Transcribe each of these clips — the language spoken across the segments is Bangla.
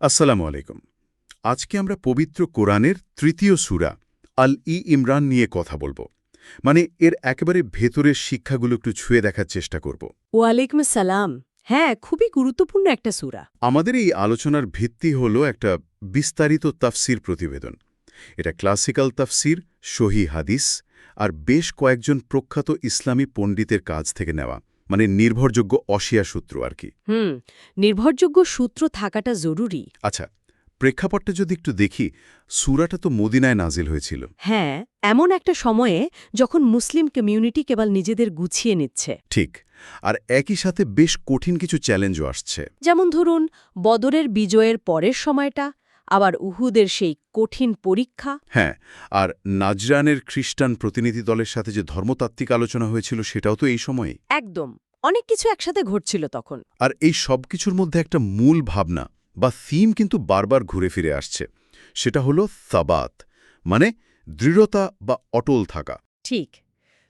আসসালামু আলাইকুম। আজকে আমরা পবিত্র কোরআনের তৃতীয় সূরা আল ই ইমরান নিয়ে কথা বলব। মানে এর একেবারে ভেতরের শিক্ষাগুলো একটু ছুঁয়ে দেখার চেষ্টা করব। ওয়ালাইকুম সালাম। হ্যাঁ খুবই গুরুত্বপূর্ণ একটা সূরা। আমাদের এই আলোচনার ভিত্তি হল একটা বিস্তারিত তাফসির প্রতিবেদন। এটা ক্লাসিক্যাল তাফসির সহি হাদিস আর বেশ কয়েকজন প্রখ্যাত ইসলামী পণ্ডিতের কাজ থেকে নেওয়া। মানে নির্ভরযোগ্য অসিয়া সূত্র আর কি। হুম নির্ভরযোগ্য সূত্র থাকাটা জরুরি। আচ্ছা প্রেক্ষাপটটা যদি একটু দেখি সুরাটা তো মদিনায় নাজিল হয়েছিল। হ্যাঁ এমন একটা সময়ে যখন মুসলিম কমিউনিটি কেবল নিজেদের গুছিয়ে নিচ্ছে। ঠিক আর একই সাথে বেশ কঠিন কিছু চ্যালেঞ্জও আসছে। যেমন ধরুন বদরের বিজয়ের পরের সময়টা আবার উহুদের সেই কঠিন পরীক্ষা। হ্যাঁ আর নাজরানের খ্রিস্টান প্রতিনিধি দলের সাথে যে ধর্মতাত্ত্বিক আলোচনা হয়েছিল সেটাও তো এই সময়ে। একদম। অনেক কিছু একসাথে ঘটছিল তখন। আর এই সব কিছুর মধ্যে একটা মূল ভাবনা বা থিম কিন্তু বারবার ঘুরে ফিরে আসছে। সেটা হলো সাবাত মানে দৃঢ়তা বা অটল থাকা। ঠিক।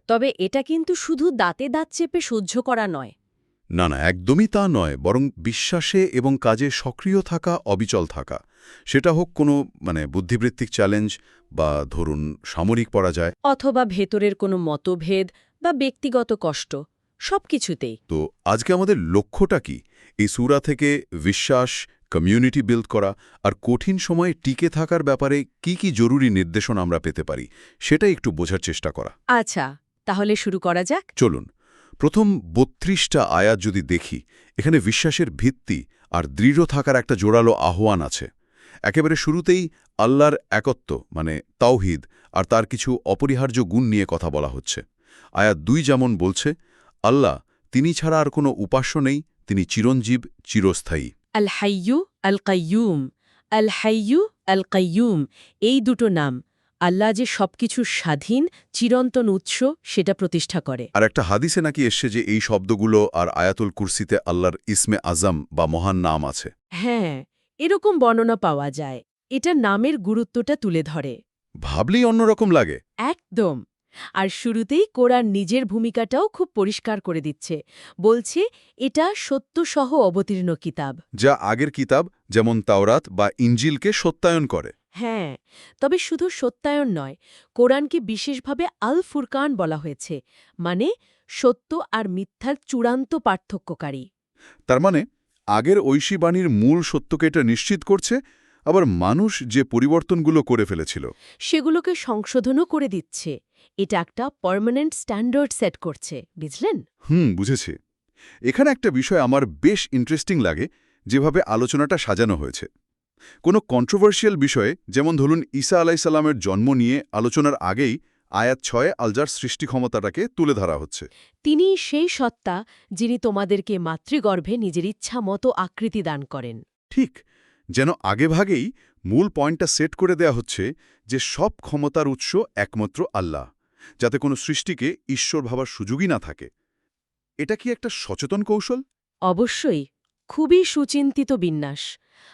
তবে এটা কিন্তু শুধু দাঁতে দাঁত চেপে সহ্য করা নয়। না না একদমই তা নয় বরং বিশ্বাসে এবং কাজে সক্রিয় থাকা অবিচল থাকা। সেটা হোক কোনো মানে বুদ্ধিবৃত্তিক চ্যালেঞ্জ বা ধরুন সামরিক পরাজয়। অথবা ভেতরের কোনো মতভেদ বা ব্যক্তিগত কষ্ট সবকিছুতেই তো আজকে আমাদের লক্ষ্যটা কি? এই সুরা থেকে বিশ্বাস কমিউনিটি বিল্ড করা আর কঠিন সময়ে টিকে থাকার ব্যাপারে কি কি জরুরি নির্দেশনা আমরা পেতে পারি সেটা একটু বোঝার চেষ্টা করা। আচ্ছা তাহলে শুরু করা যাক। চলুন প্রথম বত্রিশটা আয়াত যদি দেখি এখানে বিশ্বাসের ভিত্তি আর দৃঢ় থাকার একটা জোরালো আহ্বান আছে। একেবারে শুরুতেই আল্লাহর একত্ব মানে তাওহিদ আর তার কিছু অপরিহার্য গুণ নিয়ে কথা বলা হচ্ছে। আয়াত দুই যেমন বলছে আল্লাহ তিনি ছাড়া আর কোনো উপাস্য নেই তিনি চিরঞ্জীব চিরস্থায়ী। আল হাইয়ু আল কাইয়ুম আল হাইয়ু আল কাইয়ুম এই দুটো নাম আল্লাহ যে সবকিছু স্বাধীন চিরন্তন উৎস সেটা প্রতিষ্ঠা করে। আর একটা হাদিসে নাকি এসছে যে এই শব্দগুলো আর আয়াতুল কুরসিতে আল্লাহর ইসমে আজম বা মহান নাম আছে। হ্যাঁ এরকম বর্ণনা পাওয়া যায়। এটা নামের গুরুত্বটা তুলে ধরে। ভাবলেই অন্যরকম লাগে। একদম। আর শুরুতেই কোরআন নিজের ভূমিকাটাও খুব পরিষ্কার করে দিচ্ছে। বলছে এটা সত্যসহ অবতীর্ণ কিতাব। যা আগের কিতাব যেমন তাওরাত বা ইঞ্জিলকে সত্যায়ন করে। হ্যাঁ তবে শুধু সত্যায়ন নয় কোরআনকে বিশেষভাবে আল ফুরকান বলা হয়েছে। মানে সত্য আর মিথ্যার চূড়ান্ত পার্থক্যকারী। তার মানে আগের ঐশী বাণীর মূল সত্যকে এটা নিশ্চিত করছে আবার মানুষ যে পরিবর্তনগুলো করে ফেলেছিল। সেগুলোকে সংশোধনও করে দিচ্ছে। এটা একটা পার্মানেন্ট স্ট্যান্ডার্ড সেট করছে বুঝলেন? হুম বুঝেছি। এখানে একটা বিষয় আমার বেশ ইন্টারেস্টিং লাগে যেভাবে আলোচনাটা সাজানো হয়েছে। কোনো কন্ট্রোভার্সিয়াল বিষয়ে যেমন ধরুন ঈসা আলাইসাল্লামের জন্ম নিয়ে আলোচনার আগেই আয়াত ছয়ে আলজার সৃষ্টি ক্ষমতাটাকে তুলে ধরা হচ্ছে। তিনি সেই সত্তা যিনি তোমাদেরকে মাতৃগর্ভে নিজের ইচ্ছা মতো আকৃতি দান করেন। ঠিক যেন আগেভাগেই মূল পয়েন্টটা সেট করে দেয়া হচ্ছে যে সব ক্ষমতার উৎস একমাত্র আল্লাহ যাতে কোনো সৃষ্টিকে ঈশ্বর ভাবার সুযোগই না থাকে। এটা কি একটা সচেতন কৌশল? অবশ্যই খুবই সুচিন্তিত বিন্যাস।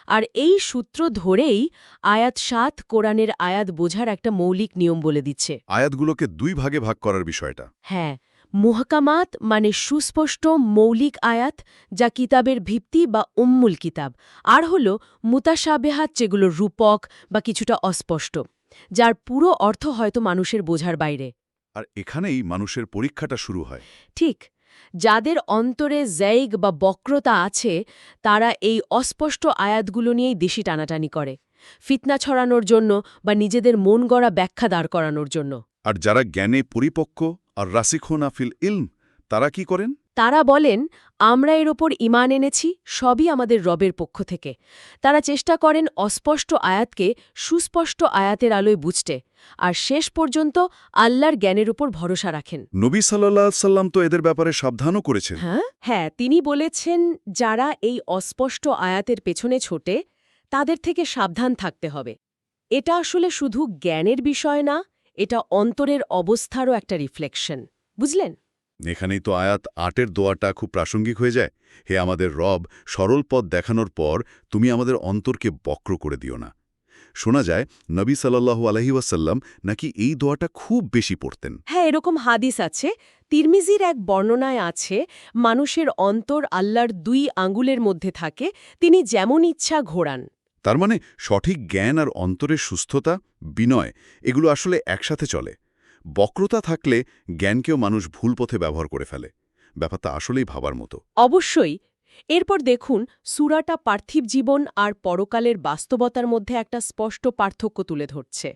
আর এই সূত্র ধরেই আয়াত সাত কোরআনের আয়াত বোঝার একটা মৌলিক নিয়ম বলে দিচ্ছে। আয়াতগুলোকে দুই ভাগে ভাগ করার বিষয়টা। হ্যাঁ মুহকামাত মানে সুস্পষ্ট মৌলিক আয়াত যা কিতাবের ভিত্তি বা উম্মুল কিতাব। আর হল মুতাসাবেহাত যেগুলো রূপক বা কিছুটা অস্পষ্ট যার পুরো অর্থ হয়তো মানুষের বোঝার বাইরে। আর এখানেই মানুষের পরীক্ষাটা শুরু হয়। ঠিক যাদের অন্তরে জৈগ বা বক্রতা আছে, তারা এই অস্পষ্ট আয়াতগুলো নিয়েই দেশি টানাটানি করে। ফিতনা ছড়ানোর জন্য বা নিজেদের মন গড়া ব্যাখ্যা দাঁড় করানোর জন্য। আর যারা জ্ঞানে পরিপক্ক আর রাসিখোনাফিল ইলম, তারা কি করেন? তারা বলেন আমরা এর ওপর ইমান এনেছি সবই আমাদের রবের পক্ষ থেকে। তারা চেষ্টা করেন অস্পষ্ট আয়াতকে সুস্পষ্ট আয়াতের আলোয় বুঝতে। আর শেষ পর্যন্ত আল্লাহর জ্ঞানের উপর ভরসা রাখেন। নবী সাল্লাহ সাল্লাম তো এদের ব্যাপারে সাবধানও করেছেন। হ্যাঁ? হ্যাঁ তিনি বলেছেন যারা এই অস্পষ্ট আয়াতের পেছনে ছোটে তাদের থেকে সাবধান থাকতে হবে। এটা আসলে শুধু জ্ঞানের বিষয় না এটা অন্তরের অবস্থারও একটা রিফ্লেকশন। বুঝলেন? এখানেই তো আয়াত আটের দোয়াটা খুব প্রাসঙ্গিক হয়ে যায়। হে আমাদের রব সরল পথ দেখানোর পর তুমি আমাদের অন্তরকে বক্র করে দিও না। শোনা যায় নবী সাল্লাল্লাহু আলহি ওয়াসাল্লাম নাকি এই দোয়াটা খুব বেশি পড়তেন। হ্যাঁ এরকম হাদিস আছে। তিরমিজির এক বর্ণনায় আছে মানুষের অন্তর আল্লাহর দুই আঙ্গুলের মধ্যে থাকে তিনি যেমন ইচ্ছা ঘোরান। তার মানে সঠিক জ্ঞান আর অন্তরের সুস্থতা বিনয় এগুলো আসলে একসাথে চলে। বক্রতা থাকলে জ্ঞানকেও মানুষ ভুল পথে ব্যবহার করে ফেলে। ব্যাপারটা আসলেই ভাবার মতো। অবশ্যই। এরপর দেখুন সুরাটা পার্থিব জীবন আর পরকালের বাস্তবতার মধ্যে একটা স্পষ্ট পার্থক্য তুলে ধরছে।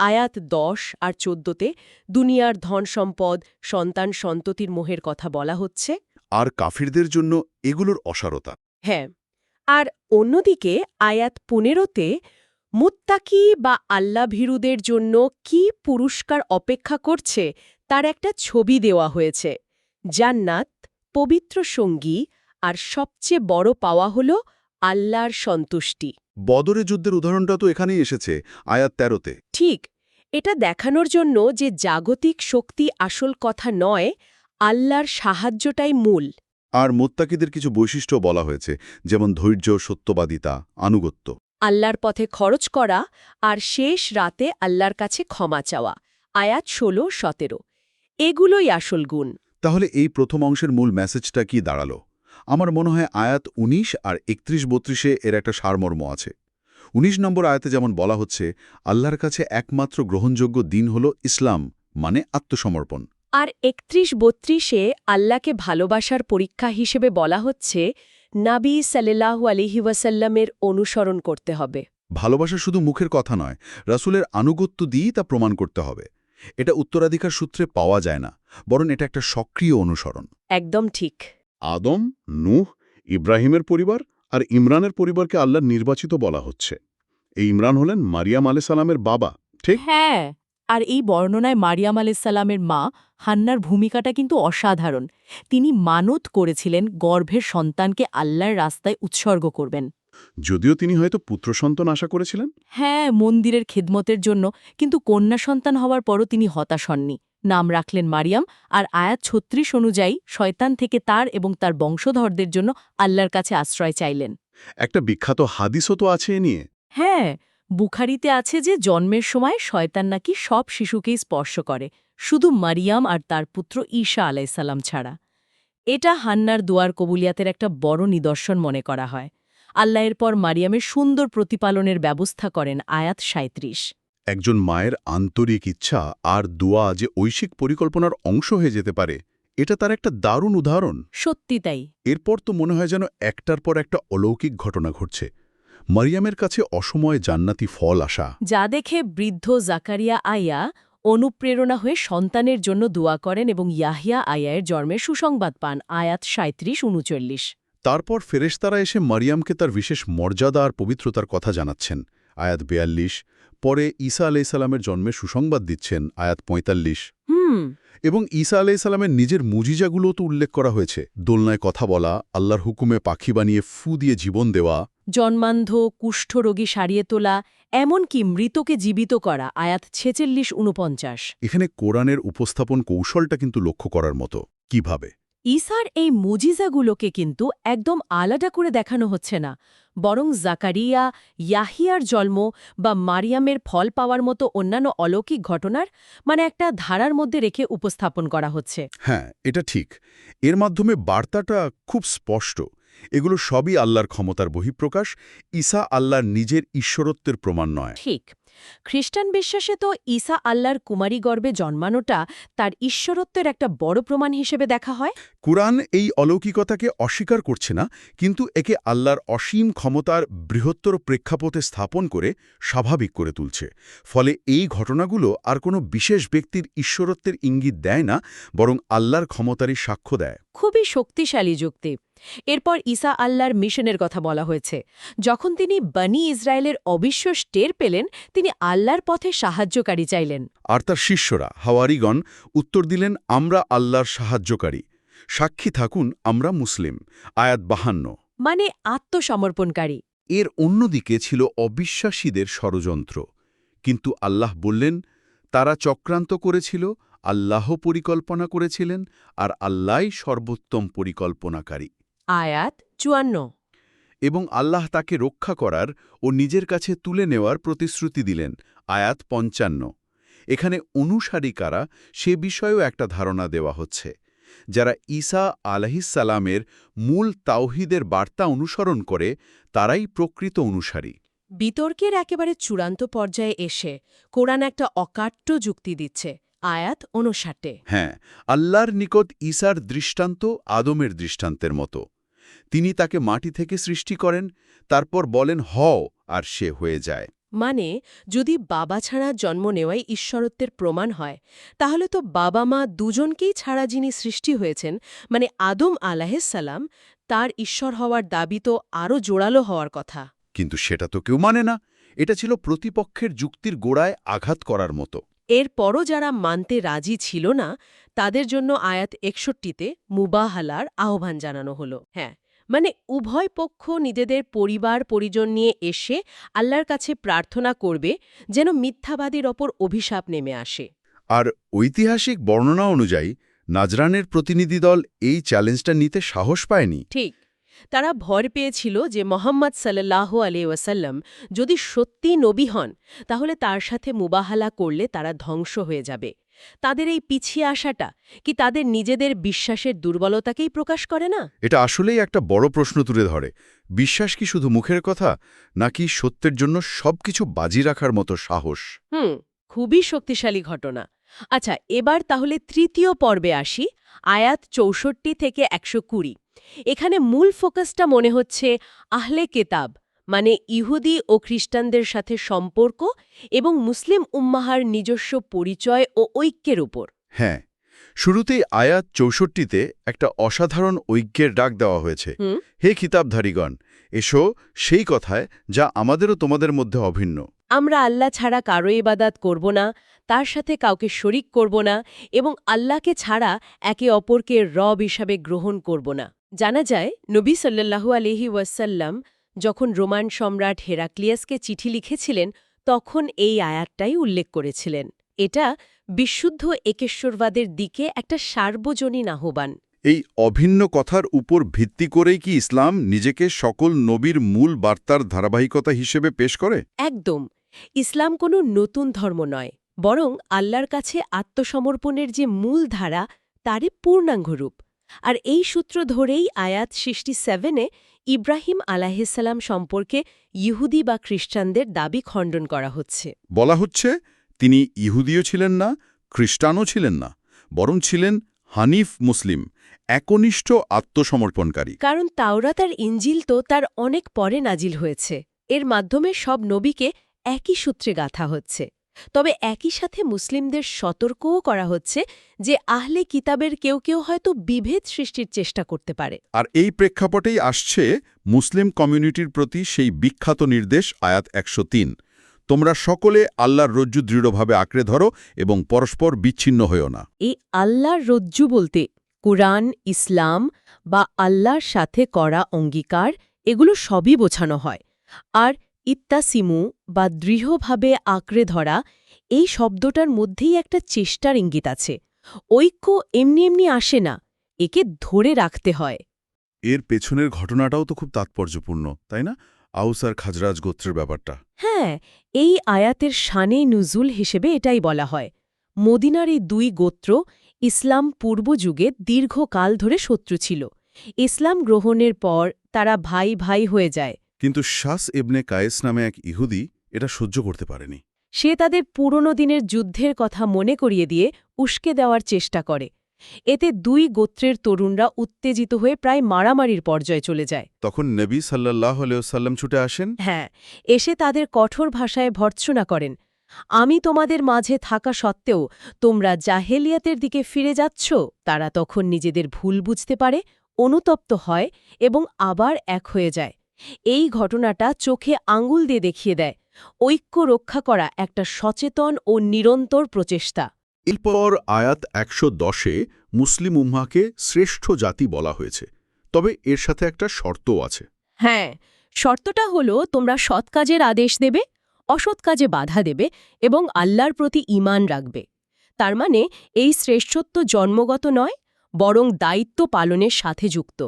আয়াত দশ আর চোদ্দতে দুনিয়ার ধন সম্পদ সন্তান সন্ততির মোহের কথা বলা হচ্ছে। আর কাফিরদের জন্য এগুলোর অসারতা। হ্যাঁ। আর অন্যদিকে আয়াত পনেরোতে মুত্তাকি বা আল্লাভীরুদের জন্য কি পুরস্কার অপেক্ষা করছে তার একটা ছবি দেওয়া হয়েছে। জান্নাত পবিত্র সঙ্গী আর সবচেয়ে বড় পাওয়া হল আল্লাহর সন্তুষ্টি। বদরে যুদ্ধের উদাহরণটা তো এখানেই এসেছে আয়াত তেরোতে। ঠিক এটা দেখানোর জন্য যে জাগতিক শক্তি আসল কথা নয় আল্লাহর সাহায্যটাই মূল। আর মোত্তাকিদের কিছু বৈশিষ্ট্য বলা হয়েছে যেমন ধৈর্য সত্যবাদিতা আনুগত্য। আল্লাহর পথে খরচ করা আর শেষ রাতে আল্লাহর কাছে ক্ষমা চাওয়া। আয়াত ষোলো সতেরো। এগুলোই আসল গুণ। তাহলে এই প্রথম অংশের মূল মেসেজটা কি দাঁড়াল? আমার মনে হয় আয়াত ১৯ আর একত্রিশ বত্রিশে এর একটা সারমর্ম আছে। ১৯ নম্বর আয়াতে যেমন বলা হচ্ছে আল্লাহর কাছে একমাত্র গ্রহণযোগ্য দিন হল ইসলাম মানে আত্মসমর্পণ। আর একত্রিশ বত্রিশে আল্লাহকে ভালোবাসার পরীক্ষা হিসেবে বলা হচ্ছে নাবী সাল্লাহু আলিহি ওয়াসাল্লামের অনুসরণ করতে হবে। ভালোবাসা শুধু মুখের কথা নয় রাসূলের আনুগত্য দিয়েই তা প্রমাণ করতে হবে। এটা উত্তরাধিকার সূত্রে পাওয়া যায় না বরং এটা একটা সক্রিয় অনুসরণ। একদম ঠিক। আদম নূহ ইব্রাহিমের পরিবার আর ইমরানের পরিবারকে আল্লাহর নির্বাচিত বলা হচ্ছে। এই ইমরান হলেন মারিয়াম আলে সালামের বাবা ঠিক? হ্যাঁ আর এই বর্ণনায় মারিয়াম আলাইসাল্লামের মা হান্নার ভূমিকাটা কিন্তু অসাধারণ। তিনি মানত করেছিলেন গর্ভের সন্তানকে আল্লাহর রাস্তায় উৎসর্গ করবেন। যদিও তিনি হয়তো পুত্র সন্তান আশা করেছিলেন? হ্যাঁ মন্দিরের খেদমতের জন্য কিন্তু কন্যা সন্তান হওয়ার পরও তিনি হতাশ হননি। নাম রাখলেন মারিয়াম আর আয়াত ছত্রিশ অনুযায়ী শয়তান থেকে তার এবং তার বংশধরদের জন্য আল্লাহর কাছে আশ্রয় চাইলেন। একটা বিখ্যাত হাদিসও তো আছে এ নিয়ে। হ্যাঁ বুখারিতে আছে যে জন্মের সময় শয়তান নাকি সব শিশুকেই স্পর্শ করে শুধু মারিয়াম আর তার পুত্র ঈশা আলাইসাল্লাম ছাড়া। এটা হান্নার দুয়ার কবুলিয়াতের একটা বড় নিদর্শন মনে করা হয়। আল্লাহের পর মারিয়ামের সুন্দর প্রতিপালনের ব্যবস্থা করেন আয়াত সাঁত্রিশ একজন মায়ের আন্তরিক ইচ্ছা আর দোয়া যে ঐশিক পরিকল্পনার অংশ হয়ে যেতে পারে এটা তার একটা দারুণ উদাহরণ। সত্যি তাই। এরপর তো মনে হয় যেন একটার পর একটা অলৌকিক ঘটনা ঘটছে। মারিয়ামের কাছে অসময়ে জান্নাতি ফল আসা। যা দেখে বৃদ্ধ জাকারিয়া আয়া অনুপ্রেরণা হয়ে সন্তানের জন্য দোয়া করেন এবং ইয়াহিয়া আয়ায়ের জন্মের সুসংবাদ পান আয়াত সাঁত্রিশ উনচল্লিশ। তারপর ফেরেশতারা এসে মারিয়ামকে তার বিশেষ মর্যাদা আর পবিত্রতার কথা জানাচ্ছেন। আয়াত বেয়াল্লিশ পরে ঈসা আলাইসাল্লামের জন্মের সুসংবাদ দিচ্ছেন আয়াত পঁয়তাল্লিশ। হুম। এবং ঈসা আলাইসাল্লামের নিজের মুজিজাগুলোও তো উল্লেখ করা হয়েছে। দোলনায় কথা বলা আল্লাহর হুকুমে পাখি বানিয়ে ফু দিয়ে জীবন দেওয়া জন্মান্ধ কুষ্ঠরোগী সারিয়ে তোলা এমনকি মৃতকে জীবিত করা আয়াত ছেচল্লিশ উনপঞ্চাশ এখানে কোরআনের উপস্থাপন কৌশলটা কিন্তু লক্ষ্য করার মতো। কীভাবে? ইসার এই মুজিজাগুলোকে কিন্তু একদম আলাদা করে দেখানো হচ্ছে না। বরং জাকারিয়া ইয়াহিয়ার জন্ম বা মারিয়ামের ফল পাওয়ার মতো অন্যান্য অলৌকিক ঘটনার মানে একটা ধারার মধ্যে রেখে উপস্থাপন করা হচ্ছে। হ্যাঁ এটা ঠিক। এর মাধ্যমে বার্তাটা খুব স্পষ্ট। এগুলো সবই আল্লাহর ক্ষমতার বহিঃপ্রকাশ ঈসা আল্লাহর নিজের ঈশ্বরত্বের প্রমাণ নয়। ঠিক। খ্রিস্টান বিশ্বাসে তো ঈসা আল্লাহর কুমারী গর্বে জন্মানোটা তার ঈশ্বরত্বের একটা বড় প্রমাণ হিসেবে দেখা হয়। কুরআন এই অলৌকিকতাকে অস্বীকার করছে না কিন্তু একে আল্লাহর অসীম ক্ষমতার বৃহত্তর প্রেক্ষাপটে স্থাপন করে স্বাভাবিক করে তুলছে। ফলে এই ঘটনাগুলো আর কোনো বিশেষ ব্যক্তির ঈশ্বরত্বের ইঙ্গিত দেয় না বরং আল্লাহর ক্ষমতারই সাক্ষ্য দেয়। খুবই শক্তিশালী যুক্তি। এরপর ঈসা আল্লাহর মিশনের কথা বলা হয়েছে। যখন তিনি বনি ইসরায়েলের অবিশ্বাস টের পেলেন তিনি আল্লাহর পথে সাহায্যকারী চাইলেন। আর তার শিষ্যরা হাওয়ারিগণ উত্তর দিলেন আমরা আল্লাহর সাহায্যকারী। সাক্ষী থাকুন আমরা মুসলিম। আয়াত বাহান্ন। মানে আত্মসমর্পণকারী। এর অন্যদিকে ছিল অবিশ্বাসীদের ষড়যন্ত্র। কিন্তু আল্লাহ বললেন তারা চক্রান্ত করেছিল আল্লাহ পরিকল্পনা করেছিলেন আর আল্লাহই সর্বোত্তম পরিকল্পনাকারী। আয়াত চুয়ান্ন। এবং আল্লাহ তাকে রক্ষা করার ও নিজের কাছে তুলে নেওয়ার প্রতিশ্রুতি দিলেন আয়াত পঞ্চান্ন। এখানে অনুসারী কারা সে বিষয়েও একটা ধারণা দেওয়া হচ্ছে যারা ঈসা আলহিসালামের মূল তাওহিদের বার্তা অনুসরণ করে তারাই প্রকৃত অনুসারী। বিতর্কের একেবারে চূড়ান্ত পর্যায়ে এসে কোরআন একটা অকাট্য যুক্তি দিচ্ছে আয়াত অনুষাটে হ্যাঁ আল্লাহর নিকট ঈসার দৃষ্টান্ত আদমের দৃষ্টান্তের মতো। তিনি তাকে মাটি থেকে সৃষ্টি করেন তারপর বলেন হও আর সে হয়ে যায়। মানে যদি বাবা ছাড়া জন্ম নেওয়াই ঈশ্বরত্বের প্রমাণ হয় তাহলে তো বাবা মা দুজনকেই ছাড়া যিনি সৃষ্টি হয়েছেন মানে আদম আলাহিসাল্লাম তার ঈশ্বর হওয়ার দাবি তো আরও জোরালো হওয়ার কথা। কিন্তু সেটা তো কেউ মানে না। এটা ছিল প্রতিপক্ষের যুক্তির গোড়ায় আঘাত করার মতো। এরপরও যারা মানতে রাজি ছিল না তাদের জন্য আয়াত একষট্টিতে মুবাহালার আহ্বান জানানো হলো। হ্যাঁ মানে উভয় পক্ষ নিজেদের পরিবার পরিজন নিয়ে এসে আল্লাহর কাছে প্রার্থনা করবে যেন মিথ্যাবাদীর ওপর অভিশাপ নেমে আসে। আর ঐতিহাসিক বর্ণনা অনুযায়ী নাজরানের প্রতিনিধি দল এই চ্যালেঞ্জটা নিতে সাহস পায়নি। ঠিক। তারা ভয় পেয়েছিল যে মোহাম্মদ সাল্লাহ আলি ওয়াসাল্লাম যদি সত্যি নবী হন তাহলে তার সাথে মুবাহালা করলে তারা ধ্বংস হয়ে যাবে। তাদের এই পিছিয়ে আসাটা কি তাদের নিজেদের বিশ্বাসের দুর্বলতাকেই প্রকাশ করে না? এটা আসলেই একটা বড় প্রশ্ন তুলে ধরে। বিশ্বাস কি শুধু মুখের কথা নাকি সত্যের জন্য সবকিছু বাজি রাখার মতো সাহস? হুম খুবই শক্তিশালী ঘটনা। আচ্ছা এবার তাহলে তৃতীয় পর্বে আসি আয়াত চৌষট্টি থেকে একশো কুড়ি। এখানে মূল ফোকাসটা মনে হচ্ছে আহলে কেতাব মানে ইহুদি ও খ্রিস্টানদের সাথে সম্পর্ক এবং মুসলিম উম্মাহার নিজস্ব পরিচয় ও ঐক্যের উপর। হ্যাঁ শুরুতেই আয়াত চৌষট্টিতে একটা অসাধারণ ঐক্যের ডাক দেওয়া হয়েছে। হে খিতাবধারীগণ এসো সেই কথায় যা আমাদেরও তোমাদের মধ্যে অভিন্ন। আমরা আল্লাহ ছাড়া কারও ইবাদাত করব না তার সাথে কাউকে শরিক করব না এবং আল্লাহকে ছাড়া একে অপরকে রব হিসাবে গ্রহণ করব না। জানা যায় নবী সাল্লাল্লাহু আলহি ওয়াসাল্লাম যখন রোমান সম্রাট হেরাক্লিয়াসকে চিঠি লিখেছিলেন তখন এই আয়াতটাই উল্লেখ করেছিলেন। এটা বিশুদ্ধ একেশ্বরবাদের দিকে একটা সার্বজনীন আহ্বান। এই অভিন্ন কথার উপর ভিত্তি করেই কি ইসলাম নিজেকে সকল নবীর মূল বার্তার ধারাবাহিকতা হিসেবে পেশ করে? একদম। ইসলাম কোনো নতুন ধর্ম নয় বরং আল্লাহর কাছে আত্মসমর্পণের যে মূল ধারা তারই পূর্ণাঙ্গ রূপ আর এই সূত্র ধরেই আয়াত সৃষ্টি সেভেনে ইব্রাহিম আলাহিসাল্লাম সম্পর্কে ইহুদি বা খ্রিস্টানদের দাবি খণ্ডন করা হচ্ছে। বলা হচ্ছে তিনি ইহুদিও ছিলেন না খ্রিস্টানও ছিলেন না বরং ছিলেন হানিফ মুসলিম একনিষ্ঠ আত্মসমর্পণকারী। কারণ তাওরা তার ইঞ্জিল তো তার অনেক পরে নাজিল হয়েছে। এর মাধ্যমে সব নবীকে একই সূত্রে গাথা হচ্ছে। তবে একই সাথে মুসলিমদের সতর্কও করা হচ্ছে যে আহলে কিতাবের কেউ কেউ হয়তো বিভেদ সৃষ্টির চেষ্টা করতে পারে। আর এই প্রেক্ষাপটেই আসছে মুসলিম কমিউনিটির প্রতি সেই বিখ্যাত নির্দেশ আয়াত একশো তিন। তোমরা সকলে আল্লাহর রজ্জু দৃঢ়ভাবে আঁকড়ে ধরো এবং পরস্পর বিচ্ছিন্ন হয়েও না। এই আল্লাহর রজ্জু বলতে কোরআন ইসলাম বা আল্লাহর সাথে করা অঙ্গীকার এগুলো সবই বোঝানো হয়। আর ইত্তাসিমু বা দৃঢ়ভাবে আঁকড়ে ধরা এই শব্দটার মধ্যেই একটা চেষ্টার ইঙ্গিত আছে। ঐক্য এমনি এমনি আসে না একে ধরে রাখতে হয়। এর পেছনের ঘটনাটাও তো খুব তাৎপর্যপূর্ণ তাই না? আউস আর খাজরাজ গোত্রের ব্যাপারটা। হ্যাঁ এই আয়াতের শানে নুজুল হিসেবে এটাই বলা হয়। মদিনার এই দুই গোত্র ইসলাম পূর্বযুগে দীর্ঘকাল ধরে শত্রু ছিল। ইসলাম গ্রহণের পর তারা ভাই ভাই হয়ে যায়। কিন্তু শাস এবনে কায়েস নামে এক ইহুদি এটা সহ্য করতে পারেনি। সে তাদের পুরনো দিনের যুদ্ধের কথা মনে করিয়ে দিয়ে উস্কে দেওয়ার চেষ্টা করে। এতে দুই গোত্রের তরুণরা উত্তেজিত হয়ে প্রায় মারামারির পর্যায়ে চলে যায়। তখন নবী সাল্লাহ আলিয়াল্লাম ছুটে আসেন। হ্যাঁ এসে তাদের কঠোর ভাষায় ভর্ৎসনা করেন। আমি তোমাদের মাঝে থাকা সত্ত্বেও তোমরা জাহেলিয়াতের দিকে ফিরে যাচ্ছ তারা তখন নিজেদের ভুল বুঝতে পারে অনুতপ্ত হয় এবং আবার এক হয়ে যায়। এই ঘটনাটা চোখে আঙুল দিয়ে দেখিয়ে দেয়। ঐক্য রক্ষা করা একটা সচেতন ও নিরন্তর প্রচেষ্টা। এরপর আয়াত একশো দশে মুসলিম উম্মাকে শ্রেষ্ঠ জাতি বলা হয়েছে। তবে এর সাথে একটা শর্তও আছে। হ্যাঁ শর্তটা হলো তোমরা সৎ কাজের আদেশ দেবে অসৎ কাজে বাধা দেবে এবং আল্লাহর প্রতি ঈমান রাখবে। তার মানে এই শ্রেষ্ঠত্ব জন্মগত নয় বরং দায়িত্ব পালনের সাথে যুক্ত।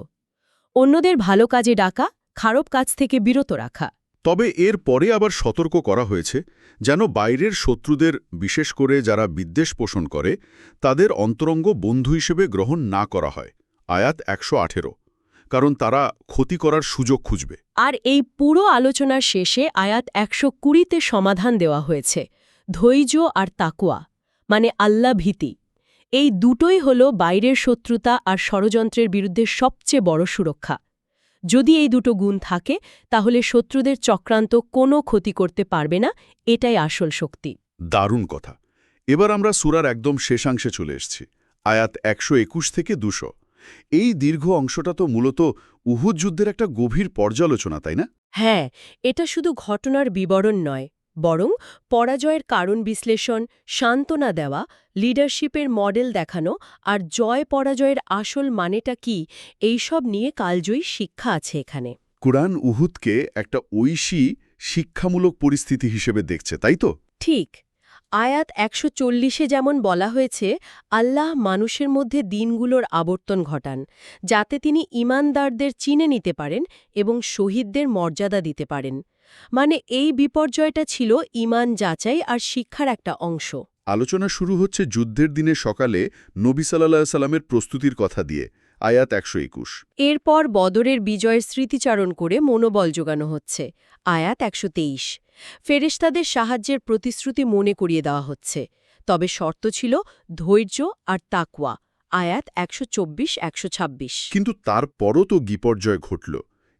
অন্যদের ভালো কাজে ডাকা খারাপ কাজ থেকে বিরত রাখা। তবে এর পরে আবার সতর্ক করা হয়েছে যেন বাইরের শত্রুদের বিশেষ করে যারা বিদ্বেষ পোষণ করে তাদের অন্তরঙ্গ বন্ধু হিসেবে গ্রহণ না করা হয় আয়াত একশো আঠেরো কারণ তারা ক্ষতি করার সুযোগ খুঁজবে। আর এই পুরো আলোচনার শেষে আয়াত একশো কুড়িতে সমাধান দেওয়া হয়েছে ধৈর্য আর তাকুয়া মানে আল্লাহ ভীতি। এই দুটোই হল বাইরের শত্রুতা আর ষড়যন্ত্রের বিরুদ্ধে সবচেয়ে বড় সুরক্ষা। যদি এই দুটো গুণ থাকে তাহলে শত্রুদের চক্রান্ত কোনো ক্ষতি করতে পারবে না এটাই আসল শক্তি। দারুণ কথা। এবার আমরা সুরার একদম শেষাংশে চলে এসছি আয়াত একশো একুশ থেকে দুশো। এই দীর্ঘ অংশটা তো মূলত উহুদ যুদ্ধের একটা গভীর পর্যালোচনা তাই না? হ্যাঁ এটা শুধু ঘটনার বিবরণ নয় বরং পরাজয়ের কারণ বিশ্লেষণ সান্ত্বনা দেওয়া লিডারশিপের মডেল দেখানো আর জয় পরাজয়ের আসল মানেটা কি এইসব নিয়ে কালজয়ী শিক্ষা আছে এখানে। কুরআন উহুদকে একটা ঐশী শিক্ষামূলক পরিস্থিতি হিসেবে দেখছে তাই তো? ঠিক। আয়াত একশো চল্লিশে যেমন বলা হয়েছে আল্লাহ মানুষের মধ্যে দিনগুলোর আবর্তন ঘটান যাতে তিনি ইমানদারদের চিনে নিতে পারেন এবং শহীদদের মর্যাদা দিতে পারেন। মানে এই বিপর্যয়টা ছিল ইমান যাচাই আর শিক্ষার একটা অংশ। আলোচনা শুরু হচ্ছে যুদ্ধের দিনে সকালে নবী সাল্লাহ সাল্লামের প্রস্তুতির কথা দিয়ে আয়াত একশো একুশ। এরপর বদরের বিজয়ের স্মৃতিচারণ করে মনোবল যোগানো হচ্ছে আয়াত একশো তেইশ। ফেরেশতাদের সাহায্যের প্রতিশ্রুতি মনে করিয়ে দেওয়া হচ্ছে তবে শর্ত ছিল ধৈর্য আর তাকওয়া আয়াত একশো চব্বিশ একশো ছাব্বিশ। কিন্তু তারপরও তো বিপর্যয় ঘটল।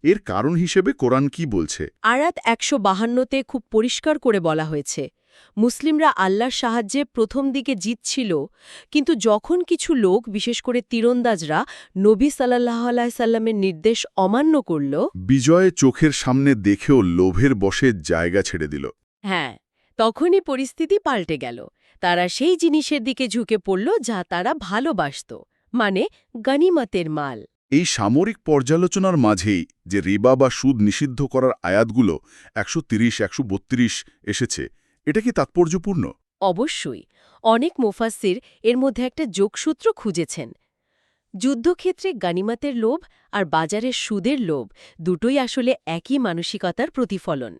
এর কারণ হিসেবে কোরআন কি বলছে? আয়াত একশো বাহান্নতে খুব পরিষ্কার করে বলা হয়েছে। মুসলিমরা আল্লাহর সাহায্যে প্রথম দিকে জিতছিল কিন্তু যখন কিছু লোক বিশেষ করে তীরন্দাজরা নবী সাল্লাহ আলাইসাল্লামের নির্দেশ অমান্য করল বিজয় চোখের সামনে দেখেও লোভের বসে জায়গা ছেড়ে দিল। হ্যাঁ তখনই পরিস্থিতি পাল্টে গেল। তারা সেই জিনিসের দিকে ঝুঁকে পড়ল যা তারা ভালোবাসত মানে গনিমতের মাল। এই সামরিক পর্যালোচনার মাঝেই যে রিবা বা সুদ নিষিদ্ধ করার আয়াতগুলো একশো তিরিশ, একশো বত্রিশ এসেছে, এটা কি তাৎপর্যপূর্ণ? অবশ্যই। অনেক মুফাসির এর মধ্যে একটা যোগসূত্র খুঁজেছেন। যুদ্ধক্ষেত্রে গানিমাতের লোভ আর বাজারের সুদের লোভ দুটোই আসলে একই মানসিকতার প্রতিফলন।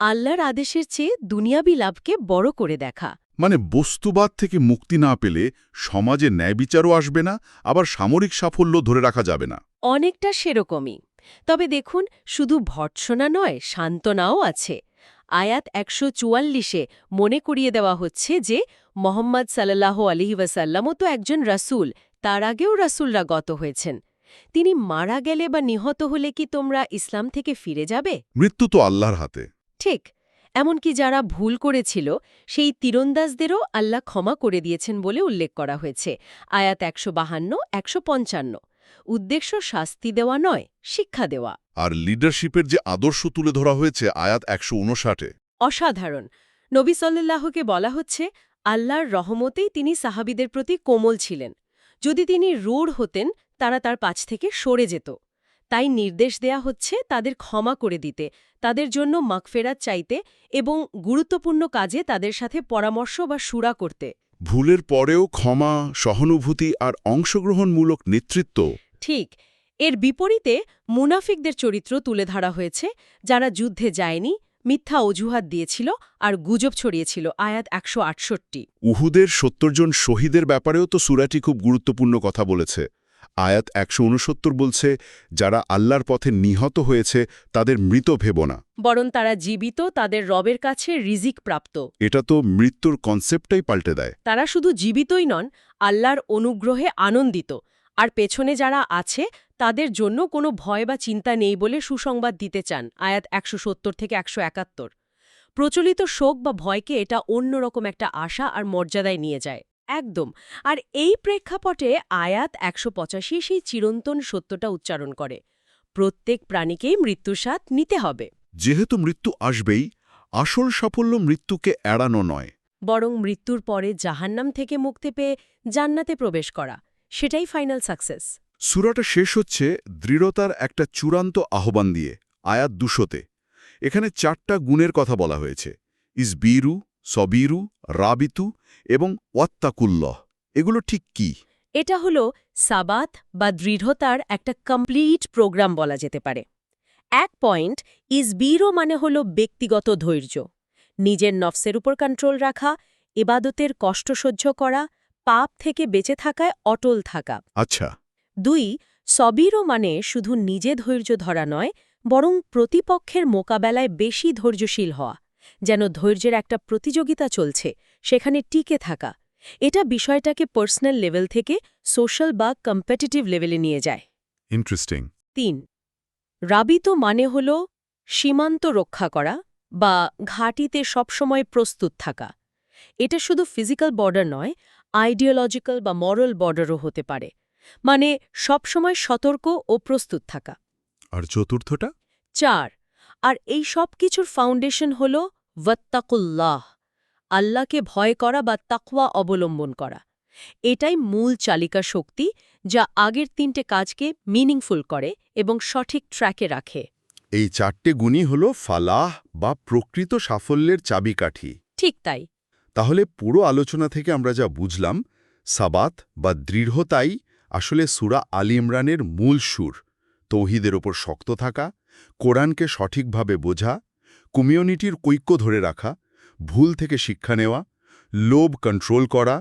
আল্লাহর আদেশের চেয়ে দুনিয়াবি লাভকে বড় করে দেখা। মানে বস্তুবাদ থেকে মুক্তি না পেলে সমাজে ন্যায় বিচারও আসবে না আবার সামরিক সাফল্য ধরে রাখা যাবে না। অনেকটা সেরকমই। তবে দেখুন শুধু ভর্ৎসনা নয় সান্ত্বনাও আছে। আয়াত একশো চুয়াল্লিশে মনে করিয়ে দেওয়া হচ্ছে যে মোহাম্মদ সাল্লাহ আলহি ওয়াসাল্লামও তো একজন রাসূল তার আগেও রাসূলরা গত হয়েছেন। তিনি মারা গেলে বা নিহত হলে কি তোমরা ইসলাম থেকে ফিরে যাবে? মৃত্যু তো আল্লাহর হাতে। ঠিক। এমনকি যারা ভুল করেছিল সেই তীরন্দাজদেরও আল্লাহ ক্ষমা করে দিয়েছেন বলে উল্লেখ করা হয়েছে। আয়াত একশো বাহান্ন একশো পঞ্চান্ন। উদ্দেশ্য শাস্তি দেওয়া নয় শিক্ষা দেওয়া। আর লিডারশিপের যে আদর্শ তুলে ধরা হয়েছে আয়াত একশো উনষাটে। অসাধারণ। নবী সাল্লাহকে বলা হচ্ছে আল্লাহর রহমতেই তিনি সাহাবিদের প্রতি কোমল ছিলেন। যদি তিনি রূঢ় হতেন তারা তার পাছ থেকে সরে যেত। তাই নির্দেশ দেয়া হচ্ছে তাদের ক্ষমা করে দিতে তাদের জন্য মাগফেরাত চাইতে এবং গুরুত্বপূর্ণ কাজে তাদের সাথে পরামর্শ বা সুরা করতে। ভুলের পরেও ক্ষমা সহানুভূতি আর অংশগ্রহণমূলক নেতৃত্ব। ঠিক এর বিপরীতে মুনাফিকদের চরিত্র তুলে ধরা হয়েছে যারা যুদ্ধে যায়নি মিথ্যা অজুহাত দিয়েছিল আর গুজব ছড়িয়েছিল আয়াত একশো আটষট্টি। উহুদের সত্তর জন শহীদের ব্যাপারেও তো সুরাটি খুব গুরুত্বপূর্ণ কথা বলেছে। আয়াত একশো উনসত্তর বলছে যারা আল্লাহর পথে নিহত হয়েছে তাদের মৃত ভেব না। বরং তারা জীবিত তাদের রবের কাছে রিজিক প্রাপ্ত। এটা তো মৃত্যুর কনসেপ্টটাই পাল্টে দেয়। তারা শুধু জীবিতই নন আল্লাহর অনুগ্রহে আনন্দিত। আর পেছনে যারা আছে তাদের জন্য কোনো ভয় বা চিন্তা নেই বলে সুসংবাদ দিতে চান আয়াত একশো সত্তর থেকে একশো একাত্তর। প্রচলিত শোক বা ভয়কে এটা অন্যরকম একটা আশা আর মর্যাদায় নিয়ে যায়। একদম। আর এই প্রেক্ষাপটে আয়াত একশো পঁচাশি সেই চিরন্তন সত্যটা উচ্চারণ করে। প্রত্যেক প্রাণীকেই মৃত্যুস্বাদ নিতে হবে। যেহেতু মৃত্যু আসবেই আসল সাফল্য মৃত্যুকে এড়ানো নয়। বরং মৃত্যুর পরে জাহান্নাম থেকে মুক্তি পেয়ে জান্নাতে প্রবেশ করা। সেটাই ফাইনাল সাকসেস। সুরাটা শেষ হচ্ছে দৃঢ়তার একটা চূড়ান্ত আহ্বান দিয়ে আয়াত দুশোতে। এখানে চারটা গুণের কথা বলা হয়েছে। ইসবিরু সবিরু রাবিতু এবং ওয়াত্তাকুল্লহ। এগুলো ঠিক কি? এটা হলো সাবাত বা দৃঢ়তার একটা কমপ্লিট প্রোগ্রাম বলা যেতে পারে। এক পয়েন্ট ইসবিরো মানে হলো ব্যক্তিগত ধৈর্য। নিজের নফসের উপর কন্ট্রোল রাখা এবাদতের কষ্ট সহ্য করা পাপ থেকে বেঁচে থাকায় অটল থাকা। আচ্ছা। দুই সবিরও মানে শুধু নিজে ধৈর্য ধরা নয় বরং প্রতিপক্ষের মোকাবেলায় বেশি ধৈর্যশীল হওয়া। যেন ধৈর্যের একটা প্রতিযোগিতা চলছে সেখানে টিকে থাকা। এটা বিষয়টাকে পার্সোনাল লেভেল থেকে সোশ্যাল বা কম্পিটিটিভ লেভেলে নিয়ে যায়। ইন্টারেস্টিং তিন রাবিত মানে হল সীমান্ত রক্ষা করা বা ঘাটিতে সবসময় প্রস্তুত থাকা। এটা শুধু ফিজিক্যাল বর্ডার নয় আইডিওলজিক্যাল বা মরাল বর্ডারও হতে পারে। মানে সবসময় সতর্ক ও প্রস্তুত থাকা। আর চতুর্থটা? চার আর এই সব কিছুর ফাউন্ডেশন হল ওয়াত্তাকুল্লাহ আল্লাহকে ভয় করা বা তাকওয়া অবলম্বন করা। এটাই মূল চালিকা শক্তি যা আগের তিনটে কাজকে মিনিংফুল করে এবং সঠিক ট্র্যাকে রাখে। এই চারটে গুণই হল ফালাহ বা প্রকৃত সাফল্যের চাবিকাঠি। ঠিক তাই। তাহলে পুরো আলোচনা থেকে আমরা যা বুঝলাম সাবাত বা দৃঢ়তাই আসলে সুরা আলী ইমরানের মূল সুর। তৌহিদের ওপর শক্ত থাকা কোরআনকে সঠিকভাবে বোঝা, কমিউনিটির ঐক্য ধরে রাখা, ভুল থেকে শিক্ষা নেওয়া, লোভ কন্ট্রোল করা,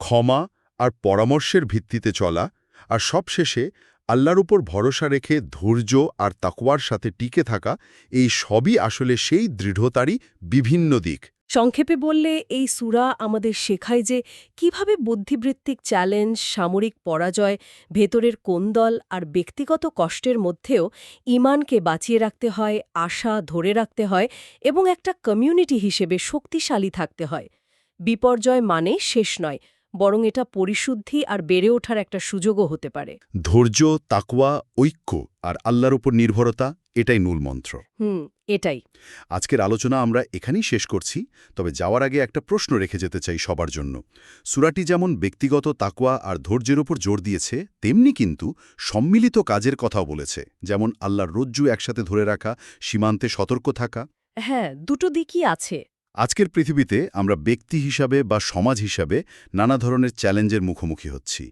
ক্ষমা আর পরামর্শের ভিত্তিতে চলা আর সবশেষে আল্লাহর উপর ভরসা রেখে ধৈর্য আর তাকওয়ার সাথে টিকে থাকা, এই সবই আসলে সেই দৃঢ়তারই বিভিন্ন দিক। সংক্ষেপে বললে এই সুরা আমাদের শেখায় যে কীভাবে বুদ্ধিবৃত্তিক চ্যালেঞ্জ, সামরিক পরাজয়, ভেতরের কোন্দল আর ব্যক্তিগত কষ্টের মধ্যেও ইমানকে বাঁচিয়ে রাখতে হয়, আশা ধরে রাখতে হয় এবং একটা কমিউনিটি হিসেবে শক্তিশালী থাকতে হয়। বিপর্যয় মানে শেষ নয়। বরং এটা পরিশুদ্ধি আর বেড়ে ওঠার একটা সুযোগও হতে পারে। ধৈর্য তাকওয়া ঐক্য আর আল্লাহর উপর নির্ভরতা এটাই মূল মন্ত্র। হুম এটাই। আজকের আলোচনা আমরা এখানেই শেষ করছি তবে যাওয়ার আগে একটা প্রশ্ন রেখে যেতে চাই সবার জন্য। সুরাটি যেমন ব্যক্তিগত তাকওয়া আর ধৈর্যের উপর জোর দিয়েছে তেমনি কিন্তু সম্মিলিত কাজের কথাও বলেছে যেমন আল্লাহর রজ্জু একসাথে ধরে রাখা সীমান্তে সতর্ক থাকা। হ্যাঁ দুটো দিকই আছে। আজকের পৃথিবীতে আমরা ব্যক্তি হিসাবে বা সমাজ হিসাবে নানা ধরনের চ্যালেঞ্জের মুখোমুখি হচ্ছি।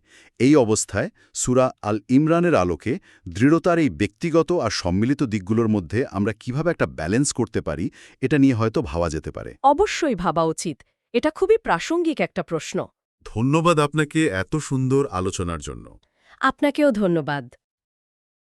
এই অবস্থায় সুরা আল ইমরানের আলোকে দৃঢ়তার এই ব্যক্তিগত আর সম্মিলিত দিকগুলোর মধ্যে আমরা কীভাবে একটা ব্যালেন্স করতে পারি এটা নিয়ে হয়তো ভাবা যেতে পারে। অবশ্যই ভাবা উচিত। এটা খুবই প্রাসঙ্গিক একটা প্রশ্ন। ধন্যবাদ আপনাকে এত সুন্দর আলোচনার জন্য। আপনাকেও ধন্যবাদ।